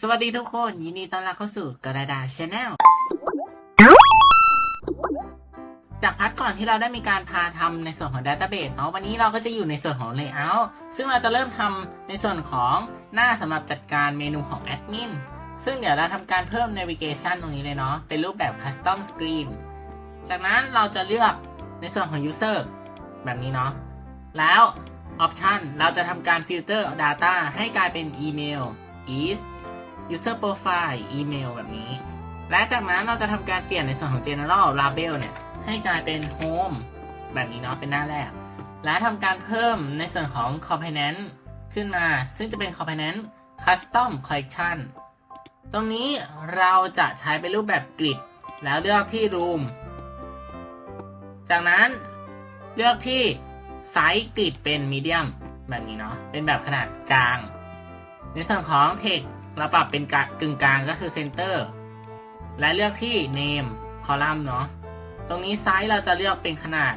สวัสดีทุกคนยินดีต้อนรับเข้าสู่กระดาษชาแนลจากพัดก่อนที่เราได้มีการพาทำในส่วนของ Database เนาะวันนี้เราก็จะอยู่ในส่วนของ Layout ซึ่งเราจะเริ่มทำในส่วนของหน้าสำหรับจัดการเมนูของ Admin ซึ่งเดี๋ยวเราทำการเพิ่ม Navigation ตรงนี้เลยเนาะเป็นรูปแบบ Custom Screen จากนั้นเราจะเลือกในส่วนของ User แบบนี้เนาะแล้ว Option เราจะทำการ Filter Data ให้กลายเป็นอีเมล is user profile อีเมลแบบนี้ และจากนั้นเราจะทำการเปลี่ยนในส่วนของ general label เนี่ย ให้กลายเป็น home แบบนี้เนาะเป็นหน้าแรก และทำการเพิ่มในส่วนของ component ขึ้นมา ซึ่งจะเป็น component custom collection ตรงนี้เราจะใช้เป็นรูปแบบกริดแล้วเลือกที่ room จากนั้นเลือกที่ไซส์กริดเป็น medium แบบนี้เนาะ เป็นแบบขนาดกลาง ในส่วนของ text เราปรับเป็นกึ่งกลางก็คือ center และเลือกที่ name column เนาะ ตรงนี้ไซส์เราจะเลือกเป็นขนาด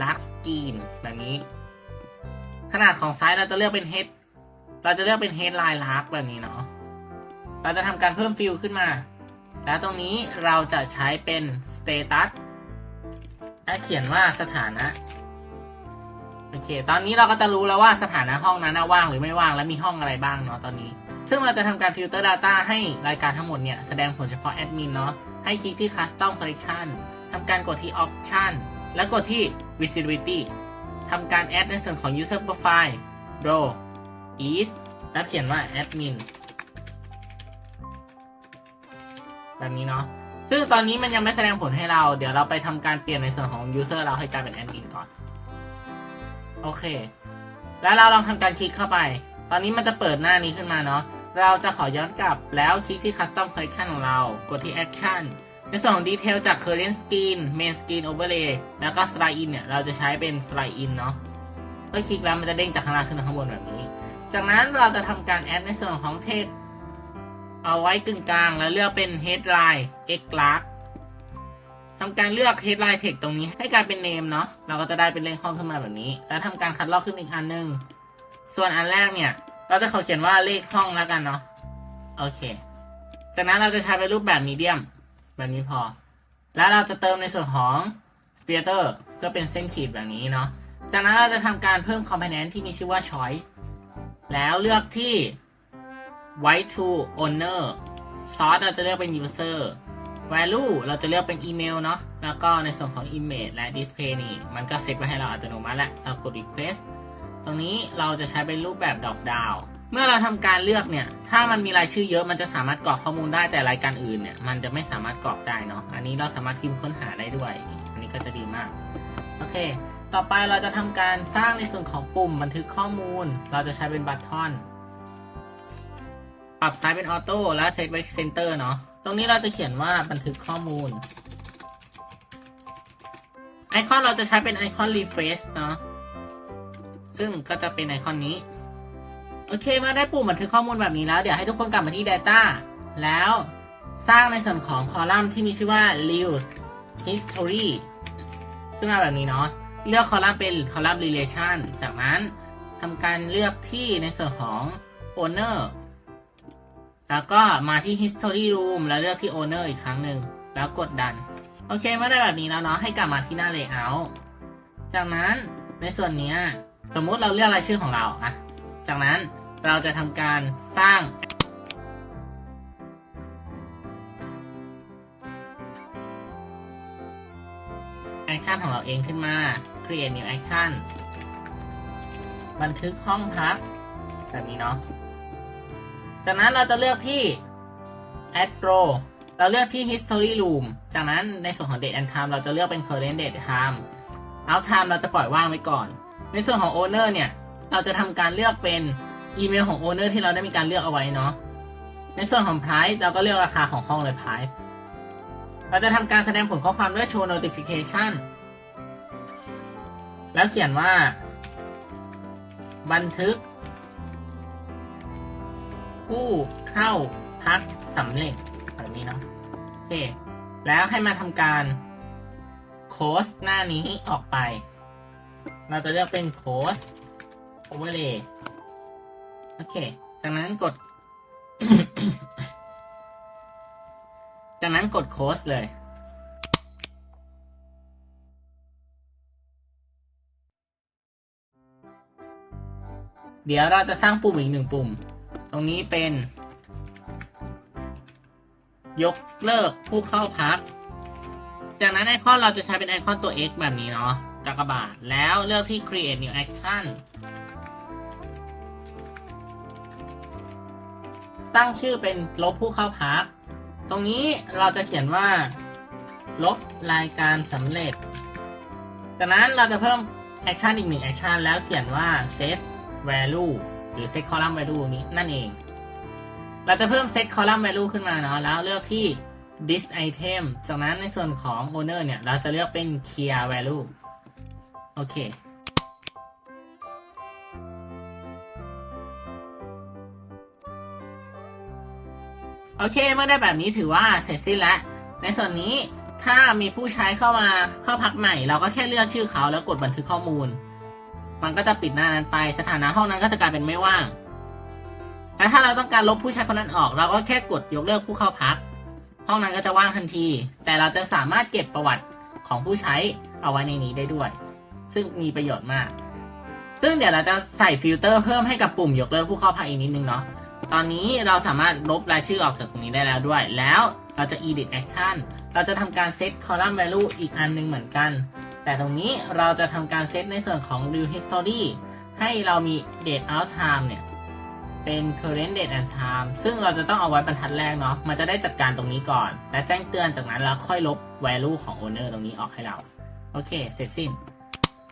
large screen แบบนี้ ขนาดของไซส์เราจะเลือกเป็น head เราจะเลือกเป็น headline large แบบนี้เนาะ เราจะทำการเพิ่มฟิลขึ้นมา แล้วตรงนี้เราจะใช้เป็น status และเขียนว่าสถานะ โอเค ตอนนี้เราก็จะรู้แล้วว่าสถานะห้องนั้นว่างหรือไม่ว่าง และมีห้องอะไรบ้างเนาะตอนนี้ ซึ่งเราจะทำการฟิลเตอร์ Data ให้รายการทั้งหมดเนี่ย แสดงผลเฉพาะแอดมินเนาะ ให้คลิกที่ Custom Collection ทำการกดที่ Option และกดที่ Visibility ทำการ Add ในส่วนของ User Profile Row is และเขียนว่า Admin แบบนี้เนาะ ซึ่งตอนนี้มันยังไม่แสดงผลให้เรา เดี๋ยวเราไปทำการเปลี่ยนในส่วนของ User เราให้กลายเป็น Admin ก่อน โอเค แล้วเราลองทำการคลิกเข้าไป ตอนนี้มันจะเปิดหน้านี้ขึ้นมาเนาะ เราจะขอย้อนกลับแล้วคลิกที่ Custom Collection ของเรา กดที่ Action ในส่วนของดีเทลจาก Current Screen Main Screen Overlay แล้วก็ Slide In เนี่ยเราจะใช้เป็น Slide In เนาะเมื่อคลิกแล้วมันจะเด้งจากข้างล่างขึ้นมาข้างบนแบบนี้ จากนั้นเราจะทำการแอดในส่วนของ Text เอาไว้กึ่งกลางแล้วเลือกเป็น Headline X Lark ทำการเลือก headline text ตรงนี้ให้กลายเป็น name เนาะเราก็จะได้เป็นเลขห้องขึ้นมาแบบนี้ แล้วทำการคัดลอกขึ้นอีกอันหนึง ส่วนอันแรกเนี่ย เราจะขอเขียนว่าเลขห้องแล้วกันเนาะโอเค จากนั้นเราจะใช้เป็นรูปแบบ medium แบบนี้พอ แล้วเราจะเติมในส่วนของ theater เพื่อเป็นเส้นขีดแบบนี้เนาะจากนั้นเราจะทำการเพิ่ม component ที่มีชื่อว่า choice แล้วเลือกที่ white to owner source เราจะเลือกเป็น user value เราจะเลือกเป็นอีเมลเนาะ แล้วก็ในส่วนของ image และ display นี่ มันก็เซตไว้ให้เราอัตโนมัติแล้ว เรากด request ตรงนี้เราจะใช้เป็นรูปแบบ drop down เมื่อเราทำการเลือกเนี่ย ถ้ามันมีรายชื่อเยอะมันจะสามารถกรอกข้อมูลได้แต่รายการอื่นเนี่ยมันจะไม่สามารถกรอกได้เนาะ อันนี้เราสามารถพิมพ์ค้นหาได้ด้วย อันนี้ก็จะดีมาก โอเค ต่อไปเราจะทำการสร้างในส่วนของปุ่มบันทึกข้อมูล เราจะใช้เป็นบัตทอน ปรับซ้ายเป็นออโต้และเซตไว้เซนเตอร์เนาะ ตรงนี้เราจะเขียนว่าบันทึกข้อมูล ไอคอนเราจะใช้เป็นไอคอน refresh เนาะ ซึ่งก็จะเป็นไอคอนนี้ โอเคมาได้ปุ่มบันทึกข้อมูลแบบนี้แล้ว เดี๋ยวให้ทุกคนกลับมาที่ Data แล้วสร้างในส่วนของคอลัมน์ที่มีชื่อว่า Real History ขึ้นมาแบบนี้เนาะเลือกคอลัมน์เป็นคอลัมน์ Relation จากนั้นทำการเลือกที่ในส่วนของ Owner แล้วก็มาที่ history room แล้วเลือกที่ owner อีกครั้งหนึ่งแล้วกดดัน โอเคเมื่อได้แบบนี้แล้วเนาะให้กลับมาที่หน้า layout จากนั้นในส่วนนี้ สมมุติเราเลือกรายชื่อของเราอะจากนั้นเราจะทำการสร้างแอคชั่นของเราเองขึ้นมา create new action บันทึกห้องพัก แบบนี้เนาะ จากนั้นเราจะเลือกที่ add row เราเลือกที่ history room จากนั้นในส่วนของ date and time เราจะเลือกเป็น current date time out time เราจะปล่อยว่างไว้ก่อน ในส่วนของ owner เนี่ย เราจะทำการเลือกเป็นอีเมลของ owner ที่เราได้มีการเลือกเอาไว้เนาะ ในส่วนของ price เราก็เลือกราคาของห้องเลย price เราจะทำการแสดงผลข้อความด้วย show notification แล้วเขียนว่า บันทึก ผู้เข้าพักสำเร็จแบบนี้เนาะโอเค แล้วให้มาทำการโค้ดหน้านี้ออกไป เราจะเลือกเป็นโค้ด overlay โอเค จากนั้นกด จากนั้นกด close เลย เดี๋ยวเราจะสร้างปุ่มอีกหนึ่งปุ่ม ตรงนี้เป็น ยกเลิกผู้เข้าพัก จากนั้นไอคอนเราจะใช้เป็นไอคอนตัว X แบบนี้เนาะ กากบาท แล้วเลือกที่ create new action ตั้งชื่อเป็นลบผู้เข้าพัก ตรงนี้เราจะเขียนว่า ลบรายการสำเร็จ จากนั้นเราจะเพิ่มแอคชั่นอีกหนึ่งแอคชั่นแล้วเขียนว่า set value หรือ set column value นี้นั่นเอง เราจะเพิ่ม set column value ขึ้นมาเนาะแล้วเลือกที่ this item จากนั้นในส่วนของ owner เนี่ย เราจะเลือกเป็น clear value โอเค โอเคเมื่อได้แบบนี้ถือว่าเสร็จสิ้นแล้ว ในส่วนนี้ถ้ามีผู้ใช้เข้ามาเข้าพักใหม่ เราก็แค่เลือกชื่อเขาแล้วกดบันทึกข้อมูล มันก็จะปิดหน้านั้นไปสถานะห้องนั้นก็จะกลายเป็นไม่ว่างและถ้าเราต้องการลบผู้ใช้คนนั้นออก เราก็แค่กดยกเลิกผู้เข้าพัก ห้องนั้นก็จะว่างทันที แต่เราจะสามารถเก็บประวัติของผู้ใช้เอาไว้ในนี้ได้ด้วย ซึ่งมีประโยชน์มาก ซึ่งเดี๋ยวเราจะใส่ฟิลเตอร์เพิ่มให้กับปุ่มยกเลิกผู้เข้าพักอีกนิดนึงเนาะ ตอนนี้เราสามารถลบรายชื่อออกจากตรงนี้ได้แล้วด้วย แล้วเราจะ edit action เราจะทำการ set column value อีกอันหนึงเหมือนกัน แต่ตรงนี้เราจะทำการเซตในส่วนของ real history ให้เรามี date out time เนี่ยเป็น current date and time ซึ่งเราจะต้องเอาไว้บรรทัดแรกเนาะ มันจะได้จัดการตรงนี้ก่อน และแจ้งเตือนจากนั้นแล้วค่อยลบ value ของ owner ตรงนี้ออกให้เรา โอเค เสร็จสิ้น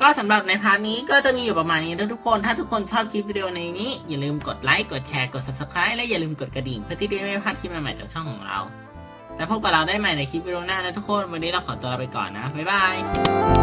ก็สำหรับในพาร์ทนี้ก็จะมีอยู่ประมาณนี้นะทุกคน ถ้าทุกคนชอบคลิปวิดีโอในนี้ อย่าลืมกดไลค์ กดแชร์ กด subscribe และอย่าลืมกดกระดิ่งเพื่อที่จะไม่พลาดคลิปใหม่ๆจากช่องของเรา แล้วพบกับเราได้ใหม่ในคลิปวิดีโอหน้านะทุกคน วันนี้เราขอตัวลาไปก่อนนะ บ๊ายบาย